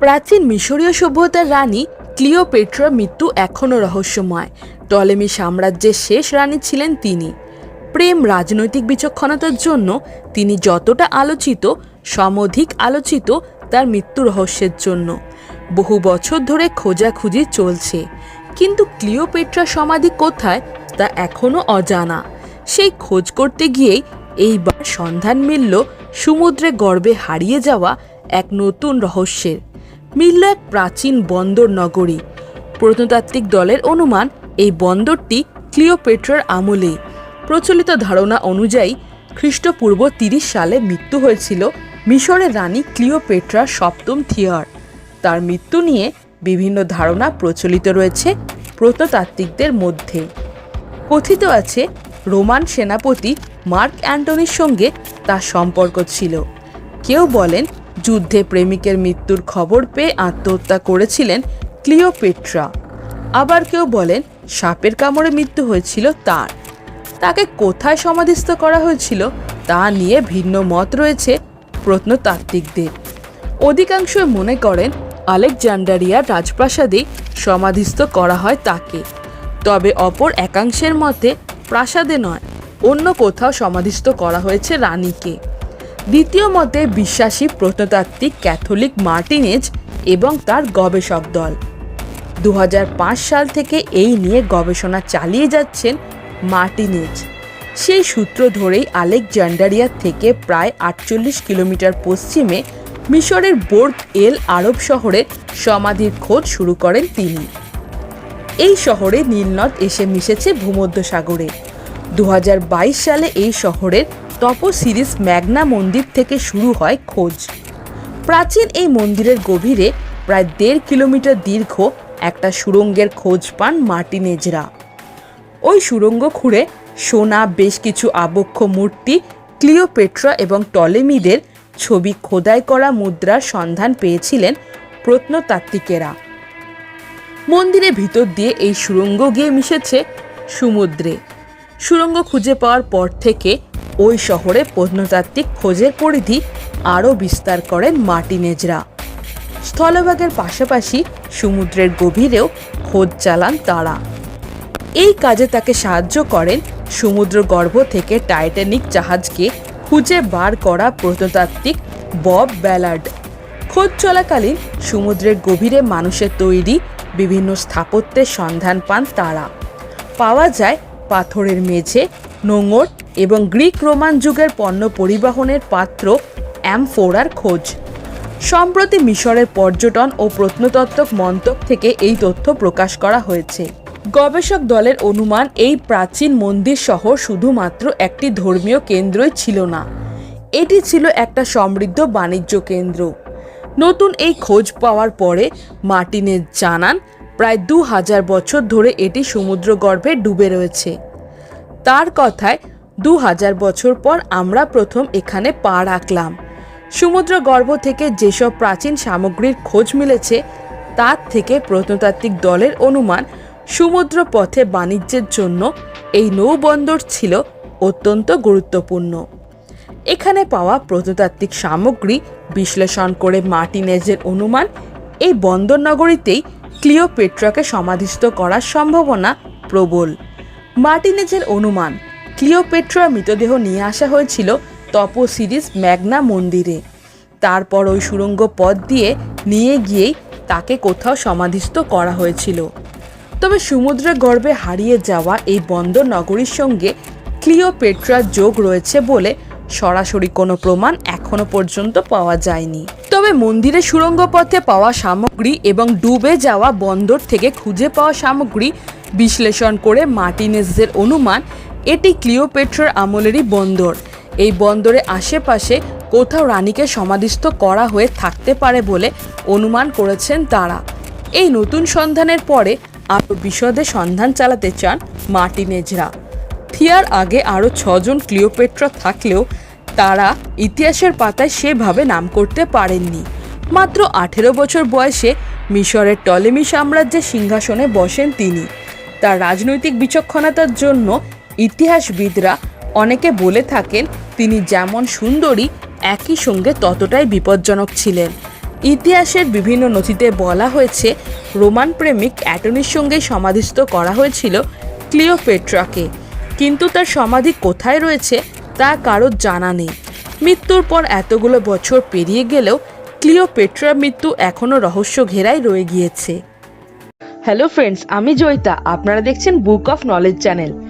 প্রাচীন মিশরীয় সভ্যতার রানী ক্লিওপেট্রার মৃত্যু এখনও রহস্যময়। টলেমি সাম্রাজ্যের শেষ রানী ছিলেন তিনি। প্রেম রাজনৈতিক বিচক্ষণতার জন্য তিনি যতটা আলোচিত, সমধিক আলোচিত তার মৃত্যু রহস্যের জন্য। বহু বছর ধরে খোঁজাখুঁজি চলছে। কিন্তু ক্লিওপেট্রা সমাধি কোথায় তা এখনও অজানা। সেই খোঁজ করতে গিয়েই এইবার সন্ধান মিলল সমুদ্রে গর্বে হারিয়ে যাওয়া এক নতুন রহস্যের। মিলল এক প্রাচীন বন্দর নগরী। প্রত্নতাত্ত্বিক দলের অনুমান, এই বন্দরটি ক্লিওপেট্রার আমলে প্রচলিত ধারণা অনুযায়ী, খ্রিস্টপূর্ব তিরিশ সালে মৃত্যু হয়েছিল মিশরের রানী ক্লিওপেট্রা সপ্তম থিয়ার। তার মৃত্যু নিয়ে বিভিন্ন ধারণা প্রচলিত রয়েছে প্রত্নতাত্ত্বিকদের মধ্যে। কথিত আছে, রোমান সেনাপতি মার্ক অ্যান্টনির সঙ্গে তার সম্পর্ক ছিল। কেউ বলেন যুদ্ধে প্রেমিকের মৃত্যুর খবর পেয়ে আত্মহত্যা করেছিলেন ক্লিওপেট্রা। আবার কেউ বলেন সাপের কামড়ে মৃত্যু হয়েছিল তার। তাকে কোথায় সমাধিস্থ করা হয়েছিল তা নিয়ে ভিন্ন মত রয়েছে প্রত্নতাত্ত্বিকদের। অধিকাংশ মনে করেন আলেকজান্ডারিয়ার রাজপ্রাসাদে সমাধিস্থ করা হয় তাকে। তবে অপর একাংশের মতে প্রাসাদে নয়, অন্য কোথাও সমাধিস্থ করা হয়েছে রানীকে। দ্বিতীয় মতে বিশ্বাসী প্রত্নতাত্ত্বিক ক্যাথলিক মার্টিনেজ এবং তার গবেষক দল। দুহাজার পাঁচ সাল থেকে এই নিয়ে গবেষণা চালিয়ে যাচ্ছেন মার্টিনেজ। সেই সূত্র ধরেই আলেকজান্ডারিয়া থেকে প্রায় আটচল্লিশ কিলোমিটার পশ্চিমে মিশরের বোর্গ এল আরব শহরে সমাধির খোঁজ শুরু করেন তিনি। এই শহরে নীলনদ এসে মিশেছে ভূমধ্যসাগরে। দু হাজার বাইশ সালে এই শহরের তপ সিরিজ ম্যাগনা মন্দির থেকে শুরু হয় খোঁজ। প্রাচীন এই মন্দিরের গভীরে প্রায় দেড় কিলোমিটার দীর্ঘ একটা সুড়ঙ্গের খোঁজ পান মার্টিনেজরা ওই সুড়ঙ্গ খুঁড়ে সোনা, বেশ কিছু আবক্ষ মূর্তি, ক্লিওপেট্রা এবং টলেমিদের ছবি খোদাই করা মুদ্রার সন্ধান পেয়েছিলেন প্রত্নতাত্ত্বিকেরা। মন্দিরের ভিতর দিয়ে এই সুরঙ্গ গিয়ে মিশেছে সমুদ্রে। সুরঙ্গ খুঁজে পাওয়ার পর থেকে ওই শহরে প্রত্নতাত্ত্বিক খোঁজের পরিধি আরও বিস্তার করেন মার্টিনেজরা স্থলভাগের পাশাপাশি সমুদ্রের গভীরেও খোঁজ চালান তারা। এই কাজে তাকে সাহায্য করেন সমুদ্র গর্ভ থেকে টাইটানিক জাহাজকে খুঁজে বার করা প্রত্নতাত্ত্বিক বব ব্যালার্ড। খোঁজ চলাকালীন সমুদ্রের গভীরে মানুষের তৈরি বিভিন্ন স্থাপত্যের সন্ধান পান তারা। পাওয়া যায় পাথরের মেঝে, নোঙর এবং গ্রিক রোমান যুগের পণ্য পরিবহনের পাত্র অ্যামফোরার খোঁজ। সম্প্রতি মিশরের পর্যটন ও প্রত্নতত্ত্বক মন্তক থেকে এই তথ্য প্রকাশ করা হয়েছে। গবেষক দলের অনুমান, এই প্রাচীন মন্দির শহর শুধুমাত্র একটি ধর্মীয় কেন্দ্রই ছিল না। এটি ছিল একটা সমৃদ্ধ বাণিজ্য কেন্দ্র। নতুন এই খোঁজ পাওয়ার পরে মার্টিনেজ জানান, প্রায় দু হাজার বছর ধরে এটি সমুদ্রগর্ভে ডুবে রয়েছে। তার কথায় দু হাজার বছর পর আমরা প্রথম এখানে পা রাখলাম। সমুদ্র গর্ভ থেকে যেসব প্রাচীন সামগ্রীর খোঁজ মিলেছে, তার থেকে প্রত্নতাত্ত্বিক দলের অনুমান সমুদ্র পথে বাণিজ্যের জন্য এই নৌবন্দর ছিল অত্যন্ত গুরুত্বপূর্ণ। এখানে পাওয়া প্রত্নতাত্ত্বিক সামগ্রী বিশ্লেষণ করে মার্টিনেজের অনুমান এই বন্দর নগরীতেই ক্লিওপেট্রাকে সমাধিস্থ করার সম্ভাবনা প্রবল। মার্টিনেজের অনুমান ক্লিওপেট্রার মৃতদেহ নিয়ে আসা হয়েছিল তপ সিরিজ ম্যাগনা মন্দিরে। তারপর ওই সুড়ঙ্গ পথ দিয়ে নিয়ে গিয়েই তাকে কোথাও সমাধিস্থ করা হয়েছিল। তবে সমুদ্রের গর্ভে হারিয়ে যাওয়া এই বন্দর নগরীর সঙ্গে ক্লিওপেট্রার যোগ রয়েছে বলে সরাসরি কোনো প্রমাণ এখনও পর্যন্ত পাওয়া যায়নি। তবে মন্দিরের সুড়ঙ্গ পথে পাওয়া সামগ্রী এবং ডুবে যাওয়া বন্দর থেকে খুঁজে পাওয়া সামগ্রী বিশ্লেষণ করে মার্টিনেসদের অনুমান এটি ক্লিওপেট্রার আমলেরই বন্দর। এই বন্দরে আশেপাশে কোথাও রানীকে সমাধিস্থ করা হয়ে থাকতে পারে বলে অনুমান করেছেন তারা। এই নতুন সন্ধানের পরে আরও বিশদে সন্ধান চালাতে চান মার্টিনেজরা। থিয়ার আগে আরও ছজন ক্লিওপেট্রা থাকলেও তারা ইতিহাসের পাতায় সেভাবে নাম করতে পারেননি। মাত্র আঠেরো বছর বয়সে মিশরের টলেমি সাম্রাজ্যের সিংহাসনে বসেন তিনি। তার রাজনৈতিক বিচক্ষণতার জন্য ইতিহাসবিদরা অনেকে বলে থাকেন তিনি যেমন সুন্দরী, একই সঙ্গে ততটাই বিপজ্জনক ছিলেন। ইতিহাসের বিভিন্ন নথিতে বলা হয়েছে, রোমান প্রেমিক অ্যাটনির সঙ্গে সমাধিস্থ করা হয়েছিল ক্লিওপেট্রাকে। কিন্তু তার সমাধি কোথায় রয়েছে, তা কারোর জানা নেই। মৃত্যুর পর এতগুলো বছর পেরিয়ে গেলেও ক্লিওপেট্রার মৃত্যু এখনও রহস্য ঘেরাই রয়ে গিয়েছে। হ্যালো ফ্রেন্ডস, আমি জয়িতা। আপনারা দেখছেন বুক অফ নলেজ চ্যানেল।